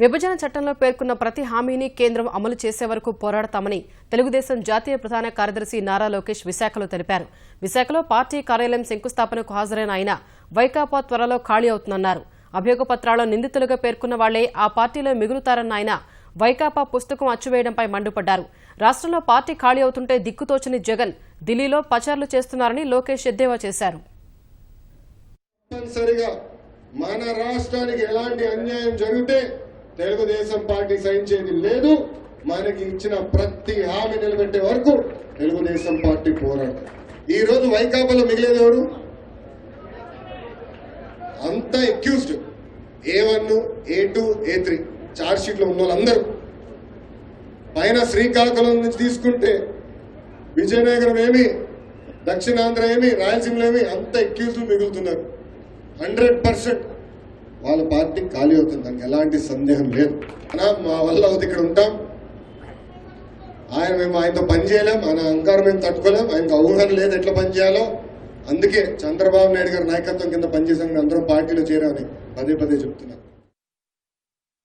విభజన చట్టంలో పేర్కొన్న ప్రతి హామీని కేంద్రం అమలు చేసే వరకు పోరాడతామని తెలుగుదేశం జాతీయ ప్రధాన కార్యదర్శి నారా లోకేష్ విశాఖలో తెలిపారు. విశాఖలో పార్టీ కార్యాలయం శంకుస్థాపనకు హాజరైన ఆయన వైకాపా త్వరలో ఖాళీ అవుతుందన్నారు. అభియోగపత్రాల్లో నిందితులుగా పేర్కొన్న వాళ్ళే ఆ పార్టీలో మిగులుతారన్న ఆయన వైకాపా పుస్తకం అచ్చువేయడంపై మండిపడ్డారు. రాష్ట్రంలో పార్టీ ఖాళీ అవుతుంటే దిక్కుతోచని జగన్ ఢిల్లీలో పచార్లు చేస్తున్నారని లోకేష్ ఎద్దేవా చేశారు. మన రాష్ట్రానికి ఎలాంటి అన్యాయం జరిగితే తెలుగుదేశం పార్టీ సహించేది లేదు. మనకి ఇచ్చిన ప్రతి హామీ నిలబెట్టే వరకు తెలుగుదేశం పార్టీ పోరాటం. ఈ రోజు వైకాపాలో మిగిలేదు ఎవరు? అంతా accused A one A two A three charge ఉన్న వాళ్ళందరూ పైన శ్రీకాకుళం నుంచి తీసుకుంటే విజయనగరం ఏమి దక్షిణాంధ్ర ఏమి రాయలసీమలో ఏమి అంత ఎక్యూజ్లు మిగులుతున్నారు. హండ్రెడ్ పర్సెంట్ వాళ్ళ పార్టీ ఖాళీ అవుతుంది. దానికి ఎలాంటి సందేహం లేదు. అనా మా వల్ల అవుతుంది ఇక్కడ ఉంటాం. ఆయన మేము ఆయనతో పని చేయలేం. ఆయన అహంకారం మేము తట్టుకోలేం. ఆయనకు అవగాహన లేదు ఎట్లా పని చేయాలో. అందుకే చంద్రబాబు నాయుడు గారి నాయకత్వం కింద పనిచేసాం. అందరం పార్టీలో చేరామని పదే పదే చెప్తున్నారు